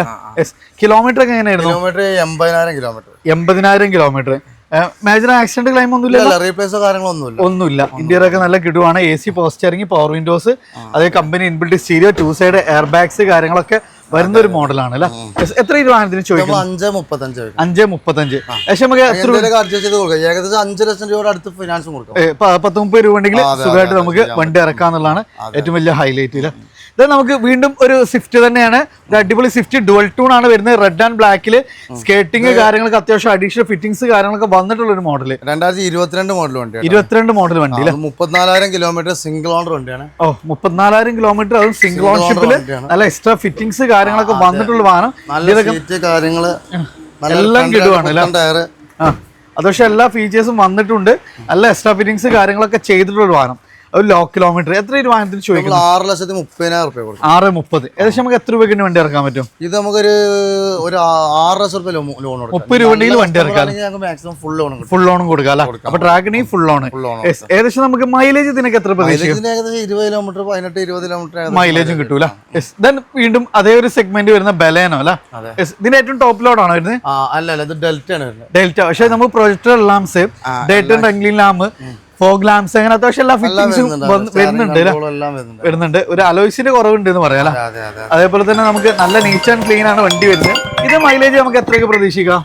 B: കിലോമീറ്റർ ഒക്കെ എങ്ങനെയായിരുന്നു?
A: കിലോമീറ്റർ എൺപതിനായിരം കിലോമീറ്റർ
B: എൺപതിനായിരം കിലോമീറ്റർ മേജർ ആക്സിഡന്റ് ക്ലൈം ഒന്നുമില്ല.
A: ഇല്ല റീപ്ലേസോ കാര്യങ്ങളൊന്നുമില്ല.
B: ഒന്നുമില്ല. ഇന്ത്യയിലൊക്കെ നല്ല കിടുവാണ്. A C power steering power windows അതേ company inbuilt stereo two side air bags കാര്യങ്ങളൊക്കെ വരുന്ന ഒരു മോഡലാണ് അല്ലേ? എത്ര രൂപ ഇതിന് ചോദിക്കും
A: അഞ്ച് മുപ്പത്തഞ്ച്
B: അഞ്ച് മുപ്പത്തഞ്ച്. പക്ഷെ നമുക്ക്
A: ഏകദേശം അഞ്ച് ലക്ഷം രൂപയുടെ അടുത്ത് ഫിനാൻസ് കൊടുക്കാം.
B: പത്ത് മുപ്പത് രൂപ ഉണ്ടെങ്കിൽ സുഖമായിട്ട് നമുക്ക് വണ്ടി ഇറക്കാന്നുള്ളതാണ് ഏറ്റവും വലിയ ഹൈലൈറ്റ് ഇല്ല ഇത് നമുക്ക് വീണ്ടും ഒരു സ്വിഫ്റ്റ് തന്നെയാണ്. അടിപൊളി സ്വിഫ്റ്റ് ഡുവൽ ടൂൺ ആണ് വരുന്നത്. റെഡ് ആൻഡ് ബ്ലാക്കിൽ സ്കേട്ടിംഗ് കാര്യങ്ങളൊക്കെ അത്യാവശ്യം അഡീഷണൽ ഫിറ്റിംഗ്സ് കാര്യങ്ങളൊക്കെ വന്നിട്ടുള്ള ഒരു മോഡൽ
A: രണ്ടായിരത്തി ഇരുപത്തിരണ്ട് മോഡൽ വണ്ടി
B: ഇരുപത്തിരണ്ട് മോഡൽ വണ്ടി
A: മുപ്പത്തിനാലായിരം കിലോമീറ്റർ സിംഗിൾ ഓണർ വണ്ടിയാണ്.
B: ഓ മുപ്പത്തിനാലായിരം കിലോമീറ്റർ അതും സിംഗിൾ ഓൺഷിപ്പിൽ. നല്ല എക്സ്ട്രാ ഫിറ്റിംഗ്സ് കാര്യങ്ങളൊക്കെ വന്നിട്ടുള്ള വാഹനം.
A: കാര്യങ്ങൾ
B: എല്ലാം കിട്ടുവാണ് അത് പക്ഷെ എല്ലാ ഫീച്ചേഴ്സും വന്നിട്ടുണ്ട്. നല്ല എക്സ്ട്രാ ഫിറ്റിംഗ്സ് കാര്യങ്ങളൊക്കെ ചെയ്തിട്ടുള്ള വാഹനം. ഒരു ലോ കിലോമീറ്റർ എത്ര ഈ വാഹനത്തിന് ചോദിക്കുന്നത്
A: നമ്മൾ ആറ് ലക്ഷത്തി മുപ്പതിനായിരം റുപ്യ കൊടുക്കും.
B: ആറ് മുപ്പത്. ഏകദേശം നമുക്ക് എത്ര രൂപയ്ക്ക് വണ്ടി ഇറക്കാൻ പറ്റും?
A: ഇത് നമുക്കൊരു ഒരു ആറ് ലക്ഷം റുപ്യ ലോൺ
B: മുപ്പത് രൂപ ഉണ്ടെങ്കിൽ വണ്ടി ഇറക്കാം
A: മാക്സിമം ഫുൾ ലോൺ
B: ഫുൾ ലോണും കൊടുക്കാം അല്ലേ? അപ്പൊ ഡ്രാഗണി ഫുൾ ലോൺ ഏകദേശം നമുക്ക് മൈലേജ് ഇതിനൊക്കെ എത്ര പ്രതീക്ഷിക്കും?
A: ഏകദേശം ഇരുപത് കിലോമീറ്റർ പതിനെട്ട് ഇരുപത് കിലോമീറ്റർ
B: മൈലേജും കിട്ടൂല. ദെൻ വീണ്ടും അതേ ഒരു സെഗ്മെന്റ് വരുന്ന ബലേനോ അല്ല?
A: എസ്
B: ഇതിന്റെ ഏറ്റവും ടോപ്പ് ലോഡ് ആണോ
A: വരുന്നത്? അല്ല അല്ല ഇത് ഡെൽറ്റ ആണ്
B: ഡെൽറ്റ പക്ഷെ നമുക്ക് projector lamps daytime running lamp fog lamps അങ്ങനെ അത്യാവശ്യം എല്ലാ ഫിറ്റിംഗ്സും വരുന്നുണ്ട്.
A: വരുന്നുണ്ട്
B: ഒരു അലോയ്സിന്റെ കുറവുണ്ട് എന്ന് പറയാം
A: അതെ അതെ
B: അതേപോലെ തന്നെ നമുക്ക് നല്ല നീറ്റ് ആൻഡ് ക്ലീൻ ആണ് വണ്ടി വരുന്നത്. ഇത് മൈലേജ് നമുക്ക് എത്രയൊക്കെ പ്രതീക്ഷിക്കാം?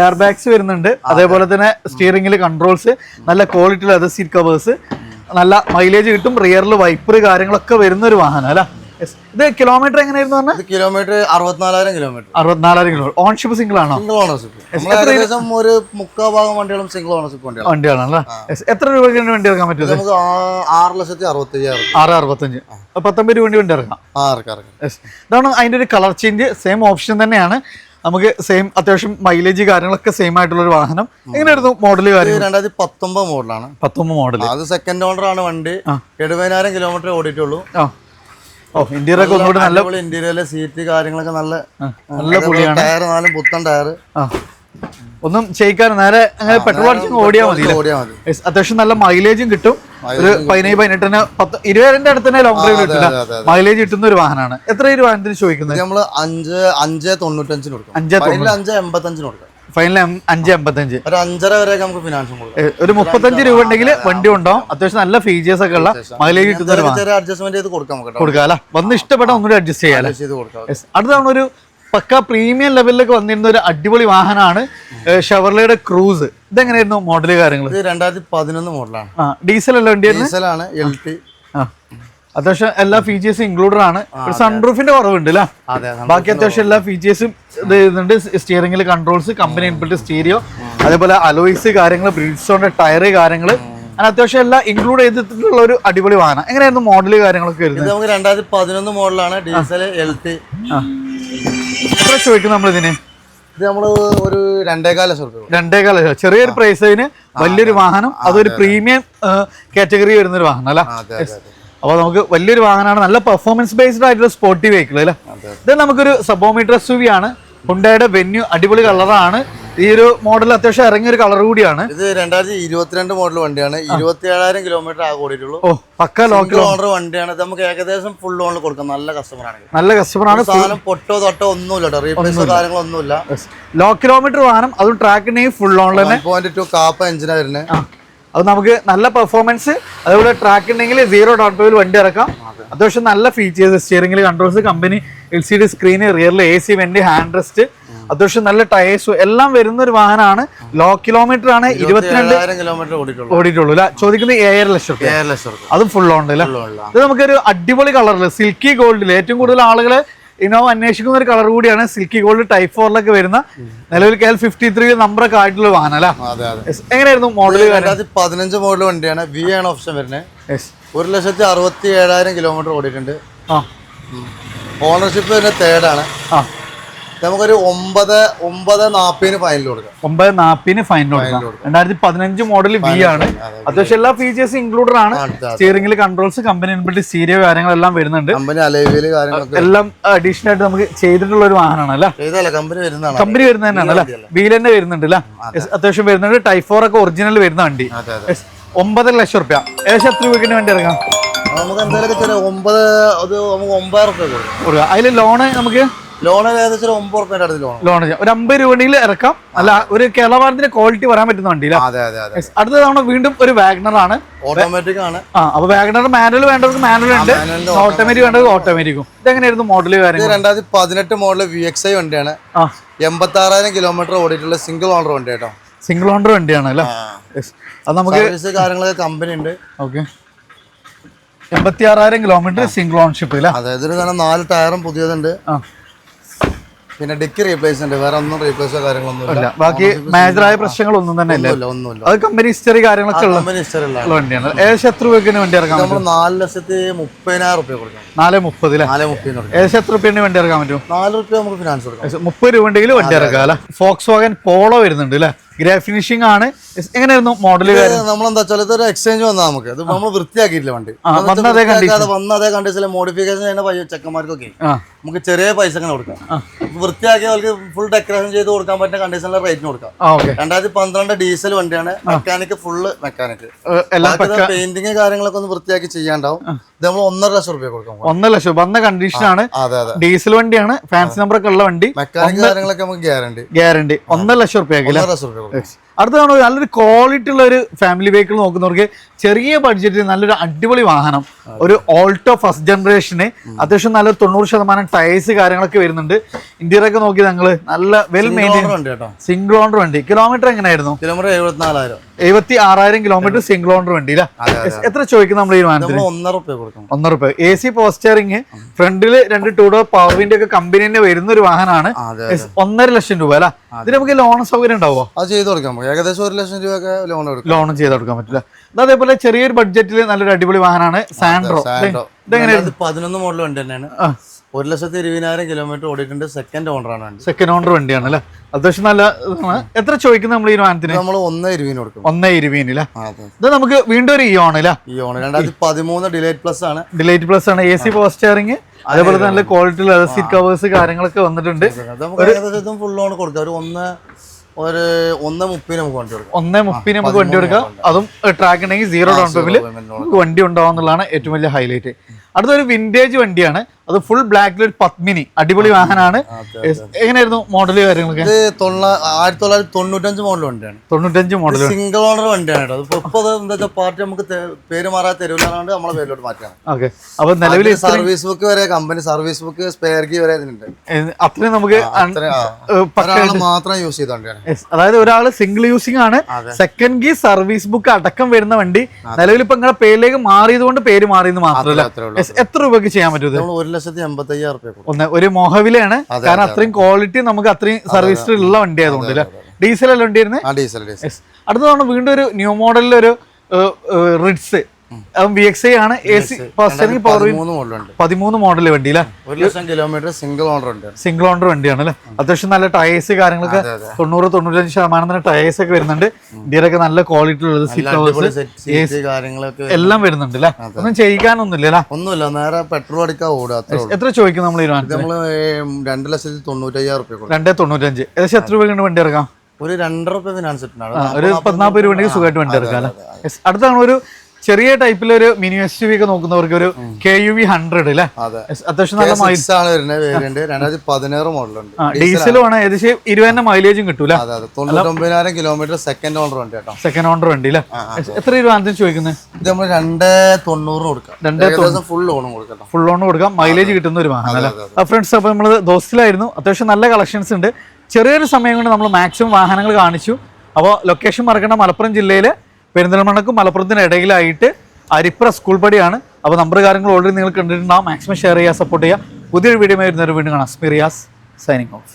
B: എയർ ബാഗ്സ് വരുന്നുണ്ട്. അതേപോലെ തന്നെ സ്റ്റിയറിംഗിൽ കൺട്രോൾസ് നല്ല ക്വാളിറ്റി ലെതർ സീറ്റ് കവേഴ്സ് നല്ല മൈലേജ് കിട്ടും. റിയറിൽ വൈപ്പർ കാര്യങ്ങളൊക്കെ വരുന്ന ഒരു വാഹനം അല്ല. ഇത് കിലോമീറ്റർ എങ്ങനെയായിരുന്നു പറഞ്ഞാൽ
A: കിലോമീറ്റർ അറുപത്തിനാലായിരം കിലോമീറ്റർ
B: അറുപത്തിനാലായിരം കിലോമീറ്റർ ഓൺഷിപ്പ് സിംഗിൾ ആണോ?
A: സിംഗിൾ ഓണർഷിപ്പ് ഏകദേശം ഒരു മുക്കാ ഭാഗം വണ്ടികളും സിംഗിൾ ഓണർഷിപ്പ് വണ്ടിയാണ്
B: വണ്ടിയാണല്ലേ എത്ര രൂപയ്ക്ക് വണ്ടി ഇറക്കാൻ പറ്റും
A: നമുക്ക് ആറ് ലക്ഷത്തി അറുപത്തി അയ്യായിരം
B: ആറ് അറുപത്തഞ്ച്. പത്തൊമ്പത് രൂപ വണ്ടി ഇറക്കാം
A: ആ ഇറക്കാം ഇറക്കാം.
B: ഇതാണ് അതിന്റെ ഒരു കളർ ചേഞ്ച് സെയിം ഓപ്ഷൻ തന്നെയാണ്. നമുക്ക് സെയിം അത്യാവശ്യം മൈലേജ് കാര്യങ്ങളൊക്കെ സെയിം ആയിട്ടുള്ള ഒരു വാഹനം. എങ്ങനെയായിരുന്നു മോഡൽ കാര്യം
A: രണ്ടായിരത്തി പത്തൊമ്പത് മോഡലാണ്
B: പത്തൊമ്പത് മോഡൽ
A: അത് സെക്കൻഡ് ഓണർ ആണ് വണ്ടി. എഴുപതിനായിരം കിലോമീറ്റർ ഓടിയിട്ടുള്ളൂ.
B: ഓ ഇന്ത്യയിലൊക്കെ ഒന്നുകൂടി നല്ല
A: ഇന്ത്യയിലെ സീറ്റ് കാര്യങ്ങളൊക്കെ നല്ല
B: നല്ല പുള്ളിയാണ്
A: ടയർ നാലും പുത്തൻ ടയർ
B: ഒന്നും ചെയ്യിക്കാൻ നേരെ അങ്ങനെ പെട്രോൾ അടിച്ച് ഓടിയാൽ മതി അത്യാവശ്യം നല്ല മൈലേജും കിട്ടും. ഒരു പതിനേഴ് പതിനെട്ടിന് പത്ത് ഇരുപതിന്റെ അടുത്ത് തന്നെ ലോങ് ഡ്രൈവ് കിട്ടില്ല മൈലേജ് കിട്ടുന്ന ഒരു വാഹനമാണ്. എത്ര രൂപ വാഹനത്തിന് ചോദിക്കുന്നത്?
A: നമ്മൾ നമ്മൾ അഞ്ച് അഞ്ച് തൊണ്ണൂറ്റഞ്ചിന് കൊടുക്കും.
B: അഞ്ച്
A: അഞ്ച് എൺപത്തഞ്ചിന് കൊടുക്കാം.
B: ഫൈനൽ അഞ്ച് അമ്പത്തഞ്ച്.
A: ഒരു അഞ്ചര വരെ നമുക്ക് ഫിനാൻസും
B: ഒരു മുപ്പത്തഞ്ച് രൂപ ഉണ്ടെങ്കിൽ വണ്ടി ഉണ്ടാവും അത്യാവശ്യം നല്ല ഫീച്ചേഴ്സ് ഒക്കെ ഉള്ള മൈലേജ് കിട്ടുന്ന
A: അഡ്ജസ്റ്റ്മെന്റ് ചെയ്ത് കൊടുക്കാം
B: കൊടുക്കാം അല്ല? വന്ന് ഇഷ്ടപ്പെട്ട ഒന്നുകൂടി അഡ്ജസ്റ്റ് ചെയ്യാം അടുത്താണ് ഒരു പക്ക പ്രീമിയം ലെവലിലൊക്കെ വന്നിരുന്ന ഒരു അടിപൊളി വാഹനമാണ് ഷവർലയുടെ ക്രൂസ് ഇതെങ്ങനെയായിരുന്നു മോഡൽ കാര്യങ്ങൾ
A: ഇത് രണ്ടായിരത്തി പതിനൊന്ന് മോഡലാണ്
B: ഡീസൽ അല്ല വണ്ടി
A: ഡീസലാണ് എൽ ടി
B: അത്യാവശ്യം എല്ലാ ഫീച്ചേഴ്സും ഇൻക്ലൂഡഡ് ആണ്. സൺറൂഫിന്റെ കുറവുണ്ട് അല്ലേ. ബാക്കി അത്യാവശ്യം എല്ലാ ഫീച്ചേഴ്സും ഇത് ചെയ്യുന്നുണ്ട്. സ്റ്റിയറിംഗിൽ കൺട്രോൾസ് കമ്പനി ഇൻബിൽറ്റ് സ്റ്റീരിയോ അതേപോലെ അലോയ്സ് കാര്യങ്ങൾ ബ്രിഡ്സോന്റെ ടയർ കാര്യങ്ങൾ അങ്ങനെ അത്യാവശ്യം എല്ലാം ഇൻക്ലൂഡ് ചെയ്തിട്ടുള്ള ഒരു അടിപൊളി വാഹനം. എങ്ങനെയായിരുന്നു മോഡൽ കാര്യങ്ങളൊക്കെ വരുന്നത്?
A: നമുക്ക് രണ്ടായിരത്തി പതിനൊന്ന് മോഡലാണ് ഡീസൽ എൽ ടി
B: ആ. എത്ര ചോദിക്കും നമ്മൾ ഇതിന്?
A: ഇത് നമ്മൾ ഒരു രണ്ടേകാല
B: രണ്ടേകാല ചെറിയൊരു പ്രൈസിന് വലിയൊരു വാഹനം. അതൊരു പ്രീമിയം കാറ്റഗറി വരുന്ന ഒരു വാഹനം അല്ല? അപ്പോൾ നമുക്ക് വലിയൊരു വാഹനമാണ്. നല്ല പെർഫോമൻസ് ബേസ്ഡ് ആയിട്ടുള്ള സ്പോർട്ടി വെഹിക്കിൾ അല്ലേ? ഇത് നമുക്കൊരു സബോമീറ്റർ എസ് വി ആണ്. ഹുണ്ടയുടെ വെന്യൂ അടിപൊളി കളറാണ് ഈ ഒരു മോഡൽ അത്യാവശ്യം ഇറങ്ങിയ ഒരു കളർ കൂടിയാണ്.
A: ഇത് രണ്ടായിരത്തി ഇരുപത്തിരണ്ട് മോഡൽ വണ്ടിയാണ്. ഇരുപത്തി ഏഴായിരം കിലോമീറ്റർ ആകെ ഓടിയിട്ടുള്ളൂ.
B: ഓ പക്ക ലോക്കൽ
A: ഓണർ വണ്ടിയാണ്. നമുക്ക് ഏകദേശം ഫുൾ ഓണിൽ കൊടുക്കാം. നല്ല കസ്റ്റമർ ആണ്
B: നല്ല കസ്റ്റമറാണ്
A: സാധനം പൊട്ടോ തൊട്ടോ ഒന്നുമില്ല റീപ്ലേസോ കാര്യങ്ങളൊന്നുമില്ല
B: ലോ കിലോമീറ്റർ വാഹനം അതും ട്രാക്കിനെയും ഫുൾ ഓൺ തന്നെ.
A: പോയിന്റ് ടു കാപ്പ എഞ്ചിനാ വരുന്നത്.
B: അത് നമുക്ക് നല്ല പെർഫോമൻസ് അതേപോലെ ട്രാക്ക് ഉണ്ടെങ്കിൽ സീറോ ഡൗൺ പേയിൽ വണ്ടി ഇറക്കാം. അത്യാവശ്യം നല്ല features സ്റ്റിയറിംഗിൽ controls company L C D screen റിയറിൽ A C vent hand rest അത്യാവശ്യം നല്ല ടയേഴ്സ് എല്ലാം വരുന്ന ഒരു വാഹനമാണ്. ലോ കിലോമീറ്റർ ആണ് ഇരുപത്തിരണ്ട്
A: കിലോമീറ്റർ ഓടിയിട്ടുള്ളൂ.
B: അല്ല? ചോദിക്കുന്നത് ഏഴര ലക്ഷം രൂപ
A: ഏഴ് ലക്ഷം
B: അതും ഫുൾ ഉണ്ട് അല്ലേ. ഇത് നമുക്കൊരു അടിപൊളി കളറിൽ സിൽക്കി ഗോൾഡിൽ ഏറ്റവും കൂടുതൽ ആളുകൾ ഇനോവ അന്വേഷിക്കുന്ന ഒരു കളർ കൂടിയാണ് സിൽക്കി ഗോൾഡ് ടൈപ്പ് ഫോറിലൊക്കെ വരുന്ന നിലവിൽ കെ എൽ ഫിഫ്റ്റി ത്രീ നമ്പറൊക്കെ ആയിട്ടുള്ള വാഹനം അല്ലേ?
A: അതെ അതെ.
B: Yes. എങ്ങനെയായിരുന്നു മോഡൽ
A: രണ്ടായിരത്തി പതിനഞ്ച് മോഡൽ വണ്ടിയാണ്. വി ആണ് ഓപ്ഷൻ വരുന്നത് ഒരു ലക്ഷത്തി അറുപത്തി ഏഴായിരം കിലോമീറ്റർ ഓടിയിട്ടുണ്ട്. ഓണർഷിപ്പ് തന്നെ തേർഡാണ്
B: ആ.
A: നമുക്കൊരു ഒമ്പത് ഒമ്പത് നാപ്പതിന് ഫൈനൽ കൊടുക്കാം.
B: ഒമ്പത് നാപ്പിന് ഫൈനൽ കൊടുക്കാം. രണ്ടായിരത്തി പതിനഞ്ച് മോഡൽ വി ആണ്. അത്യാവശ്യം എല്ലാ ഫീച്ചേഴ്സും ഇൻക്ലൂഡഡ് ആണ്. സ്റ്റിയറിംഗിൽ കൺട്രോൾസ് കമ്പനി ഇൻബിൾഡ് സ്റ്റീരിയോ കാര്യങ്ങളെല്ലാം വരുന്നുണ്ട്. എല്ലാം അഡീഷണൽ ആയിട്ട് നമുക്ക് ചെയ്തിട്ടുള്ള ഒരു വാഹനമാണ് അല്ലേ?
A: കമ്പനി
B: വരുന്നത് തന്നെയാണ് അല്ലേ? വീൽ തന്നെ വരുന്നുണ്ട് അല്ലേ? അത്യാവശ്യം വരുന്നുണ്ട്. ടൈഫോർ ഒക്കെ ഒറിജിനൽ വരുന്ന വണ്ടി. ഒമ്പത് ഒമ്പതര ലക്ഷം റുപ്യ. ഏകദേശം എത്ര രൂപയ്ക്ക് വേണ്ടി ഇറങ്ങാം?
A: നമുക്ക് എന്തായാലും ഒമ്പത് ഒരു നമുക്ക് ഒമ്പത് റുപ്യ കൊടുക്കാം.
B: അതിൽ ലോണ് നമുക്ക്
A: ലോൺ ഏകദേശം ഒമ്പത് അടുത്ത് ലോൺ
B: ലോൺ ചെയ്യാം. ഒരു അമ്പത് രൂപയിൽ ഇറക്കാം. അല്ല ഒരു കേരള വാഹനത്തിന്റെ ക്വാളിറ്റി വരാൻ പറ്റുന്ന വണ്ടിയില്ല
A: അതെ അതെ അതെ.
B: അടുത്ത തവണ വീണ്ടും ഒരു വാഗ്നർ ആണ്.
A: ഓട്ടോമാറ്റിക് ആണ്.
B: ആ അപ്പൊ വാഗ്നർ മാനുവൽ വേണ്ടവർക്ക് മാനുവൽ ഉണ്ട്. ഓട്ടോമാറ്റിക് വേണ്ടവർക്ക് ഓട്ടോമാറ്റിക്കും ഇതെങ്ങനെയായിരുന്നു
A: മോഡൽ
B: കാര്യങ്ങൾ
A: രണ്ടായിരത്തി പതിനെട്ട് മോഡൽ വി എക്സ് ഐ വണ്ടിയാണ്. എൺപത്തി ആറായിരം കിലോമീറ്റർ ഓടിയിട്ടുള്ള സിംഗിൾ ഓണർ വണ്ടി കേട്ടോ
B: സിംഗിൾ ഓണർ വണ്ടിയാണ് അല്ലേ? അത് നമുക്ക്
A: കാര്യങ്ങളൊക്കെ കമ്പനി ഉണ്ട്.
B: ഓക്കെ. എൺപത്തി ആറായിരം കിലോമീറ്റർ സിംഗിൾ ഓൺഷിപ്പ് അല്ലേ?
A: അതായത് നാല് ടയറും പുതിയതുണ്ട്.
B: ആ.
A: പിന്നെ ഡിക്കി റീപ്ലേസ്മെന്റ് വേറെ ഒന്നും റീപ്ലേസോ കാര്യങ്ങളൊന്നും
B: ഇല്ല. ബാക്കി മേജറായ പ്രശ്നങ്ങളൊന്നും തന്നെ ഇല്ല.
A: ഒന്നുമില്ല
B: അത് കമ്പനി ഹിസ്റ്ററി കാര്യങ്ങളൊക്കെ ഉള്ള
A: കമ്പനി ഹിസ്റ്ററി
B: ഉള്ള വണ്ടിയാണ്. ഏകദേശം എത്ര രൂപയ്ക്ക് വണ്ടി ഇറക്കാൻ
A: നമ്മൾ നാല് ലക്ഷത്തി മുപ്പതിനായിരം റുപ്യ കൊടുക്കാം
B: നാല് മുപ്പത്
A: നാല് കൊടുക്കാം
B: ഏകദേശം എത്ര റുപ്യ വണ്ടി ഇറക്കാൻ പറ്റും
A: നാല് റുപ്യ നമുക്ക് ഫിനാൻസ് കൊടുക്കാം.
B: മുപ്പത് രൂപ ഉണ്ടെങ്കിൽ വണ്ടി ഇറക്കാം അല്ലെ? ഫോക്സ് വാഗൻ പോളോ വരുന്നുണ്ട് അല്ലെ ഗ്രേ ഫിനിഷിംഗ് ആണ്. എങ്ങനെയായിരുന്നു മോഡൽ
A: നമ്മളെന്താ വെച്ചാൽ ഇതൊരു എക്സ്ചേഞ്ച് വന്നാൽ നമുക്ക്. ഇത് നമ്മൾ വൃത്തിയാക്കിയില്ല വണ്ടി.
B: വന്ന അതേ
A: വൃത്തിയാക്കാതെ വന്ന അതേ കണ്ടീഷനിൽ മോഡിഫിക്കേഷൻ ചെയ്യുന്ന പൈസ ചെക്കന്മാർക്കൊക്കെ. നമുക്ക് ചെറിയ പൈസ അങ്ങനെ കൊടുക്കാം. വൃത്തിയാക്കി അവർക്ക് ഫുൾ ഡെക്കറേഷൻ ചെയ്ത് കൊടുക്കാൻ പറ്റുന്ന കണ്ടീഷനിലെ റേറ്റിന് കൊടുക്കാം. രണ്ടായിരത്തി പന്ത്രണ്ട് ഡീസൽ വണ്ടിയാണ് മെക്കാനിക് ഫുള്ള് മെക്കാനിക് പെയിന്റിങ് കാര്യങ്ങളൊക്കെ ഒന്ന് വൃത്തിയാക്കി ചെയ്യാണ്ടാവും. ഒന്നര ലക്ഷം രൂപ കൊടുക്കാം
B: ഒന്നര ലക്ഷം. വന്ന കണ്ടീഷൻ ആണ്.
A: അതെ അതെ.
B: ഡീസൽ വണ്ടിയാണ്. ഫാൻസി നമ്പർ ഒക്കെ ഉള്ള വണ്ടി.
A: കാര്യങ്ങളൊക്കെ നമുക്ക് ഗ്യാരണ്ടി
B: ഗ്യാരണ്ടി ഒന്നര ലക്ഷം
A: കൊടുക്കാം.
B: അടുത്താണ് നല്ലൊരു ക്വാളിറ്റി ഉള്ള ഒരു ഫാമിലി വെഹിക്കിൾ നോക്കുന്നവർക്ക് ചെറിയ ബഡ്ജറ്റിൽ നല്ലൊരു അടിപൊളി വാഹനം. ഒരു ഓൾട്ടോ ഫസ്റ്റ് ജനറേഷന് അത്യാവശ്യം നല്ലൊരു തൊണ്ണൂറ് ശതമാനം ടയേഴ്സ് കാര്യങ്ങളൊക്കെ വരുന്നുണ്ട്. ഇന്ത്യയിലൊക്കെ ഒക്കെ നോക്കി ഞങ്ങൾ നല്ല വെൽ
A: മെയിന്റെയിൻ
B: സിംഗിൾ ഓണർ വണ്ടി കിലോമീറ്റർ എങ്ങനെയായിരുന്നു?
A: കിലോമീറ്റർ എഴുപത്തിനാലായിരം.
B: എഴുപത്തി ആറായിരം കിലോമീറ്റർ സിംഗിൾ ഓണർ വണ്ടി അല്ലേ എത്ര ചോദിക്കും നമ്മൾ ഈ വാഹനത്തിന്
A: ഒന്നര റുപ്യ കൊടുക്കും
B: ഒന്നര റുപ്യ എ സി പോസ്റ്ററിങ് ഫ്രണ്ടിൽ രണ്ട് ടൂ ഡോർ പവർ വിൻഡോ ഒക്കെ കമ്പനി തന്നെ വരുന്ന ഒരു വാഹനമാണ് ഒന്നര ലക്ഷം രൂപ അല്ല ഇതിന് നമുക്ക് ലോൺ സൗകര്യം ഉണ്ടാവോ
A: അത് ചെയ്ത് കൊടുക്കാം ഏകദേശം ഒരു ലക്ഷം രൂപയൊക്കെ ലോൺ
B: ലോണും ചെയ്ത് കൊടുക്കാൻ പറ്റില്ല. അതേപോലെ ചെറിയൊരു ബഡ്ജറ്റിൽ നല്ലൊരു അടിപൊളി വാഹനമാണ് സാൻഡ്രോ
A: പതിനൊന്ന് മോഡൽ വണ്ടി തന്നെയാണ്. ഒരു ലക്ഷത്തി ഇരുപതിനായിരം കിലോമീറ്റർ ഓടിയിട്ടുണ്ട് സെക്കൻഡ് ഓണറാണ് വണ്ടി.
B: സെക്കൻഡ് ഓണർ വണ്ടിയാണ് അല്ലേ? അത്യാവശ്യം നല്ല എത്ര ചോദിക്കുന്നത് നമ്മൾ ഈ വാഹനത്തിന്?
A: നമ്മൾ ഒന്ന് ഇരുപതിന് കൊടുക്കും.
B: ഒന്ന്
A: ഇരുവിന്
B: ഇത് നമുക്ക് വീണ്ടും ഒരു ഇയോൺ അല്ലേ?
A: ഓൺ രണ്ടായിരത്തി പതിമൂന്ന് ഡിലൈറ്റ് പ്ലസ് ആണ്.
B: ഡിലൈറ്റ് പ്ലസ് ആണ് എ സി പോസ്റ്ററിങ് അതേപോലെ നല്ല ക്വാളിറ്റി ലെതർ സീറ്റ് കവേഴ്സ് കാര്യങ്ങളൊക്കെ വന്നിട്ടുണ്ട്.
A: ഫുൾ ഓൺ കൊടുക്കാം. ഒരു ഒന്ന് ഒരു ഒന്ന് മുപ്പതിന് നമുക്ക് വണ്ടി കൊടുക്കാം.
B: ഒന്ന് മുപ്പതിന് നമുക്ക് വണ്ടി കൊടുക്കാം. അതും ട്രാക്ക് ഉണ്ടെങ്കിൽ സീറോ ഡൗൺ പേയ്മെന്റ് വണ്ടി ഉണ്ടാവുന്നുള്ളതാണ് ഏറ്റവും വലിയ ഹൈലൈറ്റ് അടുത്തൊരു വിന്റേജ് വണ്ടിയാണ്. അത് ഫുൾ ബ്ലാക്കിൽ ഒരു പത്മിനി അടിപൊളി വാഹനമാണ് എങ്ങനെയായിരുന്നു മോഡൽ കാര്യങ്ങളൊക്കെ?
A: ഇത് ആയിരത്തി തൊള്ളായിരത്തി തൊണ്ണൂറ്റഞ്ച് മോഡൽ വണ്ടിയാണ്.
B: തൊണ്ണൂറ്റഞ്ച് മോഡൽ
A: സിംഗിൾ ഓണർ വണ്ടിയാണ് കേട്ടോ. ഇപ്പൊ ഇപ്പൊ അത് എന്താ വെച്ചാൽ പാർട്ടി നമുക്ക് പേര് മാറാതെ തരൂലാണ്ട് നമ്മളെ പേരിലോട്ട് മാറ്റാണ്
B: ഓക്കെ. അപ്പൊ നിലവിൽ
A: സർവീസ് ബുക്ക് വരെ company service book spare key വരെ ഇതിനുണ്ട്
B: അത്രയും നമുക്ക്
A: മാത്രം യൂസ് ചെയ്ത വണ്ടിയാണ്.
B: അതായത് ഒരാൾ സിംഗിൾ യൂസിംഗ് ആണ്. സെക്കൻഡ് ഗീ സർവീസ് ബുക്ക് അടക്കം വരുന്ന വണ്ടി. നിലവിൽ ഇപ്പൊ നിങ്ങളുടെ പേരിലേക്ക് മാറിയത് കൊണ്ട് പേര് മാറിയെന്ന് മാത്രമല്ല. എത്ര രൂപയ്ക്ക് ചെയ്യാൻ പറ്റും
A: ലക്ഷത്തി എൺപത്തി അയ്യായിരം റുപ്യ
B: ഒന്ന് ഒരു മോഹവിലയാണ്. കാരണം അത്രയും ക്വാളിറ്റി നമുക്ക് അത്രയും സർവീസ് ഉള്ള വണ്ടി ആയതുകൊണ്ട് അല്ലേ? ഡീസൽ അല്ല വണ്ടി വരുന്നത്
A: ആ ഡീസൽ ഡീസൽ
B: യെസ് അടുത്ത തവണ വീണ്ടും ഒരു ന്യൂ മോഡലിൽ ഒരു റിഡ്സ് എക്സ് ഐ ആണ്. എ സി ഫസ്റ്റ് പവർ
A: പതിമൂന്ന്
B: മോഡൽ വണ്ടി അല്ലേ
A: ഒരു ലക്ഷം കിലോമീറ്റർ സിംഗിൾ ഓണർ ഉണ്ട്.
B: സിംഗിൾ ഓണർ വണ്ടിയാണ് അല്ലേ? അത്യാവശ്യം നല്ല ടയേഴ്സ് കാര്യങ്ങളൊക്കെ തൊണ്ണൂറ് തൊണ്ണൂറ്റഞ്ച് ശതമാനം തന്നെ ടയേഴ്സ് ഒക്കെ വരുന്നുണ്ട്. ഇന്ത്യയിലൊക്കെ നല്ല ക്വാളിറ്റി ഉള്ളത് സീറ്റ് കവേഴ്സ്
A: കാര്യങ്ങളൊക്കെ
B: എല്ലാം വരുന്നുണ്ട് അല്ലേ? ഒന്നും ചെയ്യിക്കാനൊന്നുമില്ല അല്ലേ?
A: ഒന്നുമില്ല നേരെ പെട്രോൾ അടിക്കാൻ ഓടുക
B: എത്ര ചോദിക്കും നമ്മൾ
A: രണ്ട് ലക്ഷത്തി തൊണ്ണൂറ്റയ്യായിരം റുപ്യ
B: രണ്ടേ തൊണ്ണൂറ്റഞ്ച്. ഏകദേശം എത്ര രൂപ കൊണ്ട് വണ്ടി ഇറക്കാം?
A: ഒരു രണ്ടര റുപ്യ ഫിനാൻസ്
B: ഒരു പതിനാൽപ്പത് രൂപ വണ്ടി സുഖമായിട്ട് വണ്ടി ഇറക്കാം അല്ലേ? അടുത്താണ് ഒരു ചെറിയ ടൈപ്പിൽ ഒരു മിനി എസ് യു വി ഒക്കെ നോക്കുന്നവർക്ക് ഒരു കെ യു വി ഹൺഡ്രഡ് അല്ലേ അത്യാവശ്യം നല്ല മൈലേജ്
A: ആണ് വരുന്നത് വേരിയന്റ് രണ്ടായിരത്തി പതിനാറ് മോഡലുണ്ട്.
B: ഡീസലും ആണ്. ഏകദേശം ഇരുപതിന്റെ മൈലേജും കിട്ടൂല.
A: തൊണ്ണൂറ്റൊമ്പതിനായിരം കിലോമീറ്റർ സെക്കൻഡ് ഓണർ വണ്ടി കേട്ടോ.
B: സെക്കൻഡ് ഓണർ വണ്ടി അല്ലേ Yes, എത്ര രൂപ ആദ്യം ചോദിക്കുന്നത്
A: ഇത് നമ്മൾ രണ്ട് തൊണ്ണൂറ് കൊടുക്കാം.
B: രണ്ട്
A: ഫുൾ ഓൺ കൊടുക്കാം
B: ഫുൾ ഓൺ കൊടുക്കാം. മൈലേജ് കിട്ടുന്ന ഒരു വാഹനം അല്ലേ? ഫ്രണ്ട്സ് അപ്പൊ നമ്മൾ ദോസ്റ്റിലായിരുന്നു അത്യാവശ്യം നല്ല കളക്ഷൻസ് ഉണ്ട്. ചെറിയൊരു സമയം കൊണ്ട് നമ്മൾ മാക്സിമം വാഹനങ്ങൾ കാണിച്ചു. അപ്പോൾ ലൊക്കേഷൻ മറക്കേണ്ട. മലപ്പുറം ജില്ലയിൽ പെരിന്തൽമണ്ണക്കും മലപ്പുറത്തിന് ഇടയിലായിട്ട് അരിപ്ര സ്കൂൾ പടിയാണ്. അപ്പോൾ നമ്പർ കാര്യങ്ങൾ ഓൾറെഡി നിങ്ങൾ കണ്ടിട്ടുണ്ടാവും മാക്സിമം ഷെയർ ചെയ്യുക സപ്പോർട്ട് ചെയ്യുക പുതിയൊരു വീഡിയോ വരുന്നൊരു വീണ്ടും കാണാം. സ്മിറിയാസ് സൈനിങ് ഓഫ്